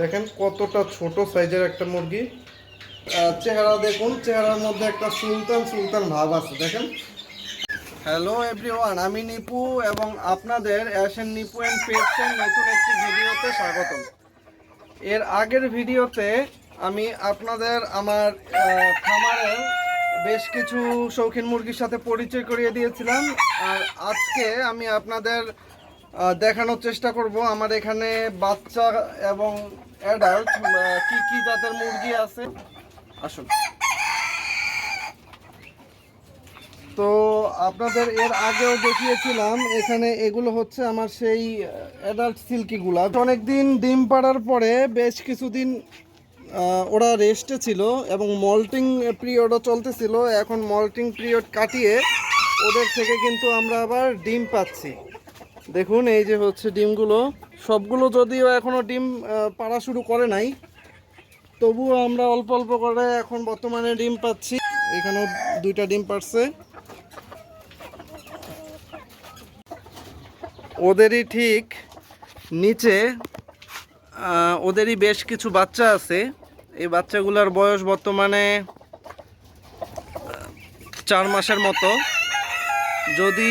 দেখেন কতটা ছোট সাইজের একটা মুরগি। চেহারা দেখুন, চেহারার মধ্যে একটা সুলতান সুলতান ভাব আছে, দেখেন। হ্যালো এভরিওয়ান আমি নিপু এবং আপনাদের অ্যাশন নিপু অ্যান্ড পেটসের নতুন একটি ভিডিওতে স্বাগতম। এর আগের ভিডিওতে আমি আপনাদের আমার খামারে বেশ কিছু শৌখিন মুরগির সাথে পরিচয় করিয়ে দিয়েছিলাম। আর আজকে আমি আপনাদের দেখানোর চেষ্টা করব আমার এখানে বাচ্চা এবং অ্যাডাল্ট কি কি জাতের মুরগি আছে? আসুন। তো আপনাদের এর আগেও দেখিয়েছিলাম, এখানে এগুলো হচ্ছে আমার সেই অ্যাডাল্ট সিল্কিগুলা। অনেক দিন ডিম পাড়ার পরে বেশ কিছুদিন ওরা রেস্টে ছিল এবং মল্টিং পিরিয়ডও চলতেছিল। এখন মল্টিং পিরিয়ড কাটিয়ে ওদের থেকে কিন্তু আমরা আবার ডিম পাচ্ছি। দেখুন, এই যে হচ্ছে ডিমগুলো। সবগুলো যদিও এখনও ডিম পাড়া শুরু করে নাই, তবুও আমরা অল্প অল্প করে এখন বর্তমানে ডিম পাচ্ছি। এখানেও দুইটা ডিম পারছে। ওদেরই ঠিক নিচে ওদেরই বেশ কিছু বাচ্চা আছে। এই বাচ্চাগুলোর বয়স বর্তমানে চার মাসের মতো। যদি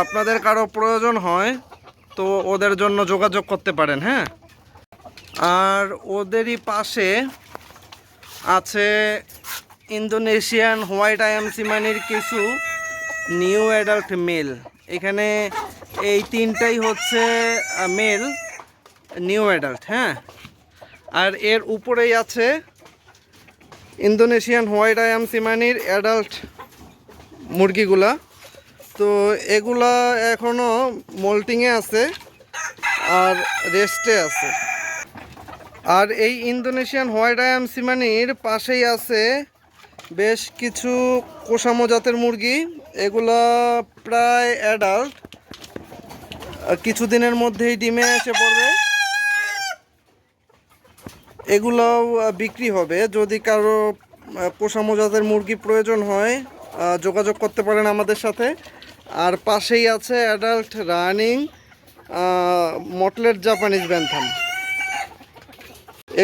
আপনাদের কারও প্রয়োজন হয় তো ওদের জন্য যোগাযোগ করতে পারেন হ্যাঁ? আর ওদেরই পাশে আছে ইন্দোনেশিয়ান হোয়াইট আয়াম সিমানির কিছু নিউ অ্যাডাল্ট মেল। এখানে এই তিনটাই হচ্ছে মেল, নিউ অ্যাডাল্ট হ্যাঁ? আর এর উপরেই আছে ইন্দোনেশিয়ান হোয়াইট আয়াম সিমানির অ্যাডাল্ট মুরগিগুলা। তো এগুলা এখনও মোল্টিংয়ে আছে আর রেস্টে আছে। আর এই ইন্দোনেশিয়ান হোয়াইট আয়াম সিমানির পাশেই আছে বেশ কিছু কোষামো জাতের মুরগি। এগুলা প্রায় অ্যাডাল্ট কিছুদিনের মধ্যেই ডিমে এসে পড়বে। এগুলোও বিক্রি হবে। যদি কারও পোষামো জাতের মুরগি প্রয়োজন হয় যোগাযোগ করতে পারেন আমাদের সাথে। আর পাশেই আছে adult running mottled Japanese bantam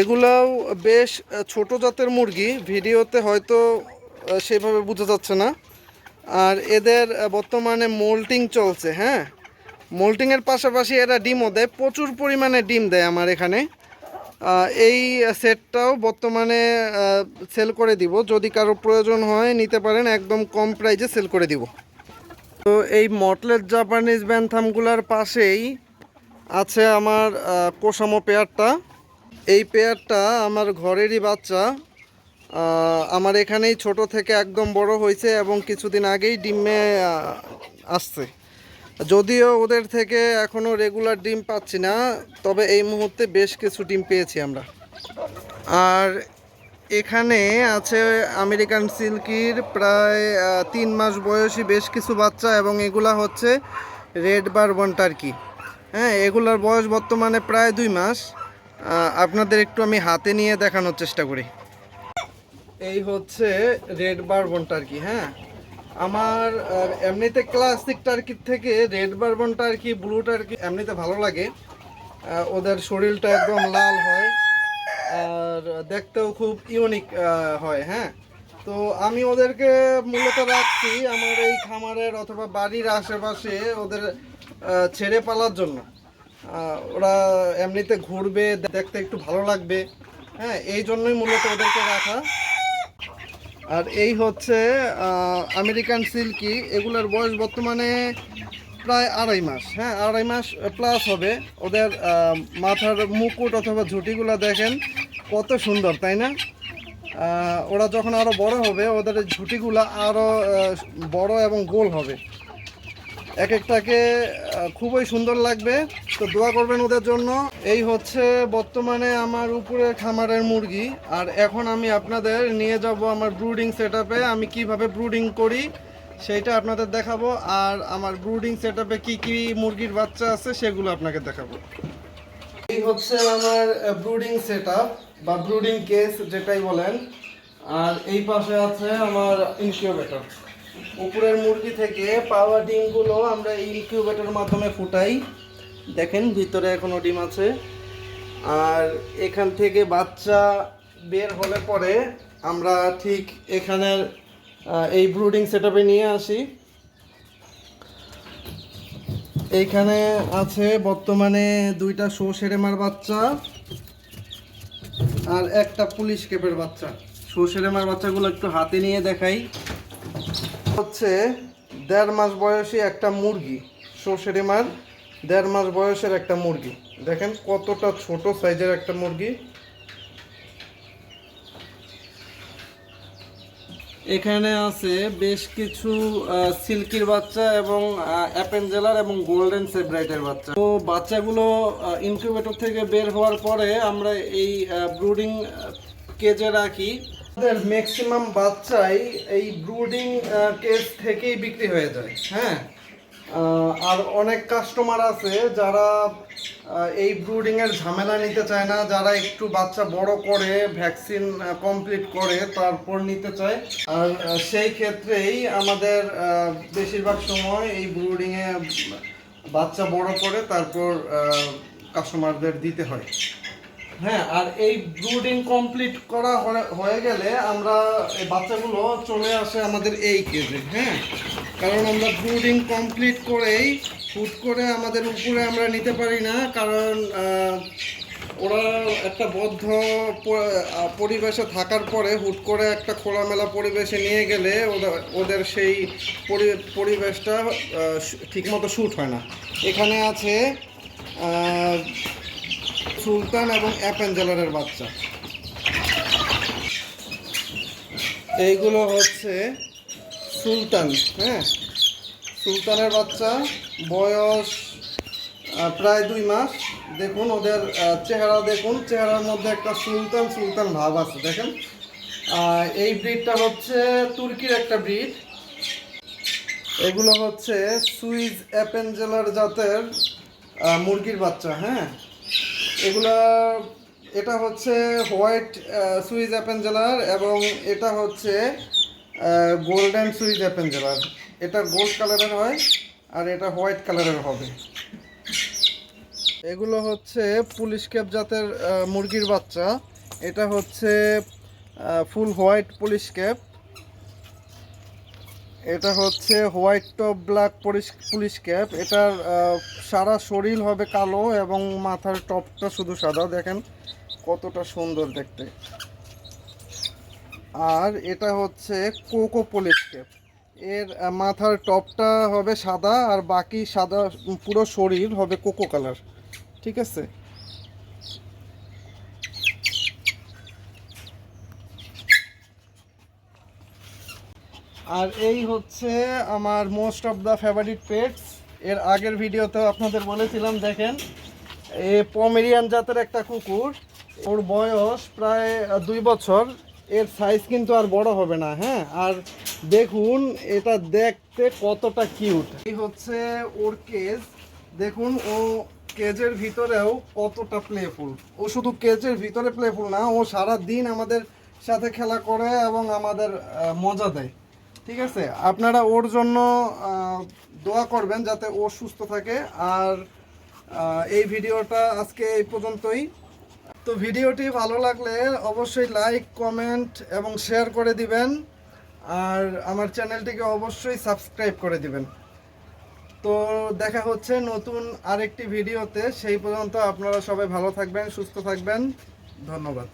এগুলাও বেশ ছোট জাতের মুরগি। ভিডিওতে হয়তো সেভাবে বোঝা যাচ্ছে না। আর এদের বর্তমানে মোল্টিং চলছে হ্যাঁ? মোল্টিংয়ের পাশাপাশি এরা ডিমও দেয়, প্রচুর পরিমাণে ডিম দেয় আমার এখানে। এই সেটটাও বর্তমানে সেল করে দিব। যদি কারও প্রয়োজন হয়, নিতে পারেন, একদম কম প্রাইজে সেল করে দিব। তো এই মটলেট জাপানিজ ব্যান্থামগুলার পাশেই আছে আমার কোসামো পেয়ারটা। এই পেয়ারটা আমার ঘরেরই বাচ্চা। আমার এখানেই ছোট থেকে একদম বড় হয়েছে এবং কিছুদিন আগেই ডিমে আসছে। যদিও ওদের থেকে এখনও রেগুলার ডিম পাচ্ছি না, তবে এই মুহূর্তে বেশ কিছু ডিম পেয়েছি আমরা। আর এখানে আছে আমেরিকান সিল্কির প্রায় তিন মাস বয়সী বেশ কিছু বাচ্চা এবং এগুলা হচ্ছে রেড বারবন টার্কি। হ্যাঁ এগুলার বয়স বর্তমানে প্রায় দুই মাস। আপনাদের একটু আমি হাতে নিয়ে দেখানোর চেষ্টা করি। এই হচ্ছে রেড বারবন টার্কি হ্যাঁ। আমার এমনিতে ক্লাসিক টার্কির থেকে red bar bourbon turkey, blue turkey এমনিতে ভালো লাগে। ওদের শরীরটা একদম লাল হয়। আর দেখতেও খুব ইউনিক হয় হ্যাঁ? তো আমি ওদেরকে মূলত রাখছি আমার এই খামারের অথবা বাড়ির আশেপাশে ওদের ছেড়ে পালার জন্য। ওরা এমনিতে ঘুরবে দেখতে একটু ভালো লাগবে হ্যাঁ? এই জন্যই মূলত ওদেরকে রাখা। আর এই হচ্ছে আমেরিকান সিল্কি। এগুলোর বয়স বর্তমানে প্রায় আড়াই মাস হ্যাঁ আড়াই মাস প্লাস হবে। ওদের মাথার মুকুট অথবা ঝুঁটিগুলো দেখেন কত সুন্দর, তাই না? ওরা যখন আরও বড় হবে, ওদের ঝুঁটিগুলো আরও বড় এবং গোল হবে। এক একটাকে খুবই সুন্দর লাগবে। তো দোয়া করবেন ওদের জন্য। এই হচ্ছে বর্তমানে আমার উপরের খামারের মুরগি। আর এখন আমি আপনাদের নিয়ে যাব আমার ব্রুডিং সেট আমি কীভাবে ব্রুডিং করি সেইটা আপনাদের দেখাবো। আর আমার ব্রুডিং সেট আপে কী কী মুরগির বাচ্চা আছে সেগুলো আপনাকে দেখাবো। এই হচ্ছে আমার ব্রুডিং সেটআপ বা ব্রুডিং কেস যেটাই বলেন। আর এই পাশে আছে আমার ইনকিউবেটর উপরের মুরগি থেকে পাওয়া ডিমগুলো আমরা ইনকিউবেটরের মাধ্যমে ফুটাই। দেখেন, ভিতরে এখনও ডিম আছে। আর এখান থেকে বাচ্চা বের হলে পরে আমরা ঠিক এখানের এই ব্রুডিং সেটআপে নিয়ে আসি। এইখানে আছে বর্তমানে দুইটা শো সেরেমার বাচ্চা আর একটা পুলিশ কেপের বাচ্চা। শো সেরেমার বাচ্চাগুলো একটু হাতে নিয়ে দেখাই। হচ্ছে দেড় মাস বয়সী একটা মুরগি। শো সেরেমার দেড় মাস বয়সের একটা মুরগি। দেখেন কতটা ছোট সাইজের একটা মুরগি। এখানে আছে বেশ কিছু সিল্কির বাচ্চা এবং অ্যাপেঞ্জেলার এবং গোল্ডেন সেব্রাইটের বাচ্চা। তো বাচ্চাগুলো ইনকিউবেটর থেকে বের হওয়ার পরে আমরা এই ব্রুডিং কেজে রাখি। আমাদের ম্যাক্সিমাম বাচ্চাই এই ব্রুডিং কেজ থেকেই বিক্রি হয়ে যায় হ্যাঁ? আর অনেক কাস্টমার আছে যারা এই ব্রুডিং এর ঝামেলা নিতে চায় না, যারা একটু বাচ্চা বড় করে ভ্যাকসিন কমপ্লিট করে, তারপর নিতে চায়। আর সেই ক্ষেত্রেই আমাদের বেশিরভাগ সময় এই ব্রুডিং এ বাচ্চা বড় করে, তারপর কাস্টমারদের দিতে হয়। হ্যাঁ আর এই ব্রুডিং কমপ্লিট করা হয়ে- গেলে আমরা এই বাচ্চাগুলো চলে আসে আমাদের এই কেজে হ্যাঁ? কারণ আমরা ব্রুডিং কমপ্লিট করেই হুট করে আমাদের উপরে আমরা নিতে পারি না, কারণ ওরা একটা বদ্ধ পরিবেশে থাকার পরে হুট করে একটা খোলামেলা পরিবেশে নিয়ে গেলে ওদের- সেই পরি- পরিবেশটা ঠিকমতো শ্যুট হয় না। এখানে আছে সুলতান এবং অ্যাপেঞ্জেলারের বাচ্চা। এইগুলো হচ্ছে সুলতান হ্যাঁ? সুলতানের বাচ্চা, বয়স প্রায় দুই মাস। দেখুন, ওদের চেহারা দেখুন, চেহারার মধ্যে একটা সুলতান সুলতান ভাব আছে, দেখেন। এই ব্রিডটা হচ্ছে তুর্কির একটা ব্রিড। এগুলো হচ্ছে সুইজ অ্যাপেঞ্জেলার জাতের মুরগির বাচ্চা হ্যাঁ? এগুলা, এটা হচ্ছে হোয়াইট সুইজ অ্যাপেঞ্জেলার এবং এটা হচ্ছে গোল্ডেন সুইজ অ্যাপেঞ্জেলার। এটা গোল্ড কালারের হয় আর এটা হোয়াইট কালারের হবে। এগুলো হচ্ছে পুলিশ ক্যাপ জাতের মুরগির বাচ্চা। এটা হচ্ছে ফুল হোয়াইট পুলিশ ক্যাপ। এটা হচ্ছে white top, black police cap. এটার সারা শরীর হবে কালো এবং মাথার টপটা শুধু সাদা। দেখেন কতটা সুন্দর দেখতে। আর এটা হচ্ছে কোকো পুলিশ ক্যাপ। এর মাথার টপটা হবে সাদা আর বাকি সাদা, পুরো শরীর হবে কোকো কালার। ঠিক আছে? আর এই হচ্ছে আমার most of the favourite pets এর আগের ভিডিওতে আপনাদের বলেছিলাম, দেখেন, এ পমেরিয়ান জাতের একটা কুকুর। ওর বয়স প্রায় দুই বছর। এর সাইজ কিন্তু আর বড় হবে না হ্যাঁ? আর দেখুন, এটা দেখতে কতটা কিউট এই হচ্ছে ওর কেজ দেখুন, ও কেজের ভিতরেও কতটা প্লেফুল ও শুধু কেজের ভিতরে প্লেফুল না, ও সারা দিন আমাদের সাথে খেলা করে এবং আমাদের মজা দেয়। ঠিক আছে? আপনারা ওর জন্য দোয়া করবেন যাতে ও সুস্থ থাকে। আর এই ভিডিওটা আজকে এই পর্যন্তই। তো ভিডিওটি ভালো লাগলে অবশ্যই লাইক, কমেন্ট এবং শেয়ার করে দিবেন। আর আমার চ্যানেলটিকে অবশ্যই সাবস্ক্রাইব করে দিবেন। তো দেখা হচ্ছে নতুন আরেকটি ভিডিওতে। সেই পর্যন্ত আপনারা সবাই ভালো থাকবেন, সুস্থ থাকবেন। ধন্যবাদ।